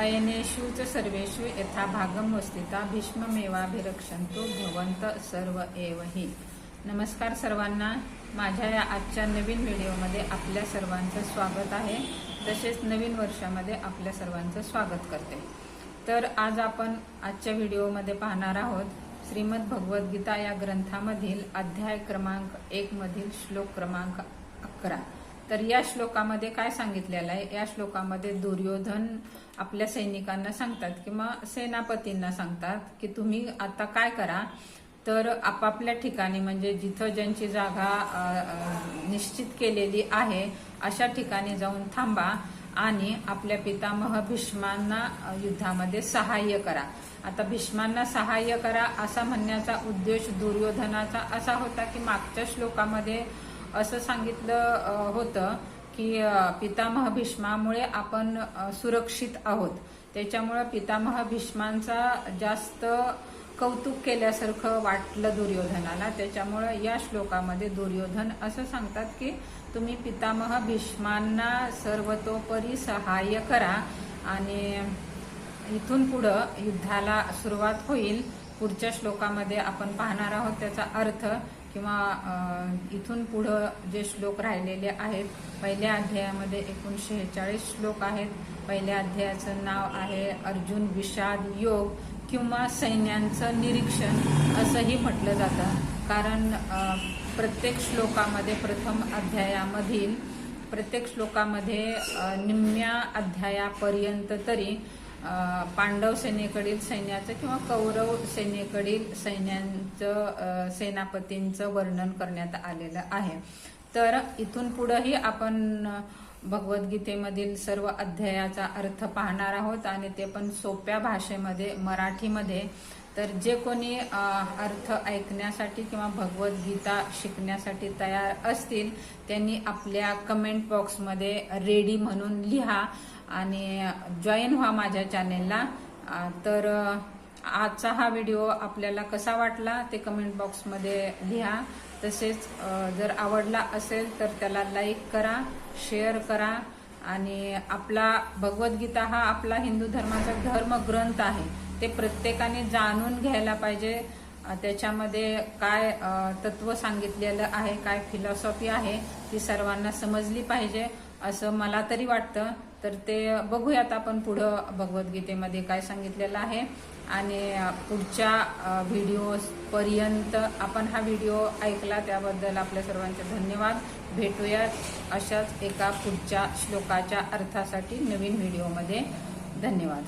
अयनेषु च सर्वेषु यथा भागम वस्तिता भीष्ममेवाभिरक्षंतो भवंत सर्व एव हि। नमस्कार सर्वांना माझ्या या आजच्या नवीन व्हिडिओमध्ये आपल्या सर्वांचं स्वागत आहे. तसेच नवीन वर्षामध्ये आपल्या सर्वांचं स्वागत करते. तर आज आपण आजच्या व्हिडिओमध्ये पाहणार आहोत श्रीमद भगवद्गीता या ग्रंथामधील अध्याय क्रमांक एकमधील श्लोक क्रमांक अकरा. तर या श्लोकामध्ये काय सांगितलेलं आहे? या श्लोकामध्ये दुर्योधन आपल्या सैनिकांना सांगतात किंवा सेनापतींना सांगतात की तुम्ही आता काय करा? तर आपापल्या ठिकाणी म्हणजे जिथं ज्यांची जागा निश्चित केलेली आहे अशा ठिकाणी जाऊन थांबा आणि आपल्या पितामह भीष्मांना युद्धामध्ये सहाय्य करा. आता भीष्मांना सहाय्य करा असा म्हणण्याचा उद्देश दुर्योधनाचा असा होता की मागच्या श्लोकामध्ये असं सांगितलं होतं की पितामह भीष्मामुळे आपण सुरक्षित आहोत. त्याच्यामुळं पितामह भीष्मांचा जास्त कौतुक केल्यासारखं वाटलं दुर्योधनाला. त्याच्यामुळं या श्लोकामध्ये दुर्योधन असं सांगतात की तुम्ही पितामह भीष्मांना सर्वतोपरी सहाय्य करा आणि इथून पुढं युद्धाला सुरुवात होईल. पुढच्या श्लोकामध्ये आपण पाहणार आहोत त्याचा अर्थ किंवा इथून पुढं जे श्लोक राहिलेले आहेत पहिल्या अध्यायामध्ये एकूण शेहेचाळीस श्लोक आहेत. पहिल्या अध्यायाचं नाव आहे अर्जुन विषाद योग किंवा सैन्यांचं निरीक्षण असंही म्हटलं जातं. कारण प्रत्येक श्लोकामध्ये प्रथम अध्यायामधील प्रत्येक श्लोकामध्ये निम्म्या अध्यायापर्यंत तरी पांडव सेनेकडील सैन्याचं किंवा कौरव सेनेकडील सैन्यांचं सेनापतींचं वर्णन करण्यात आलेलं आहे. तर इथून पुढंही आपण भगवद्गीतेमधील सर्व अध्यायाचा अर्थ पाहणार आहोत आणि ते पण सोप्या भाषेमध्ये मराठीमध्ये. तर जे कोणी अर्थ ऐकण्यासाठी किंवा भगवद्गीता शिकण्यासाठी तयार असतील त्यांनी आपल्या कमेंट बॉक्समध्ये रेडी म्हणून लिहा आणि जॉईन व्हा माझ्या चॅनेलला तर आजचा हा व्हिडिओ आपल्याला कसा वाटला ते कमेंट बॉक्समध्ये लिहा. तसेच जर आवडला असेल तर त्याला लाईक करा शेअर करा आणि आपला भगवद्गीता हा आपला हिंदू धर्माचा धर्मग्रंथ आहे. ते प्रत्येकाने जाणून घ्यायला पाहिजे. त्याच्यामध्ये काय तत्व सांगितलेलं आहे काय फिलॉसॉफी आहे ती सर्वांना समजली पाहिजे असं मला तरी वाटतं. तर ते बघूयात आपण पुढं भगवद्गीतेमध्ये काय सांगितलेलं आहे. आणि पुढच्या व्हिडिओपर्यंत आपण हा व्हिडिओ ऐकला त्याबद्दल आपल्या सर्वांचे धन्यवाद. भेटूयात अशाच एका पुढच्या श्लोकाच्या अर्थासाठी नवीन व्हिडिओमध्ये. धन्यवाद.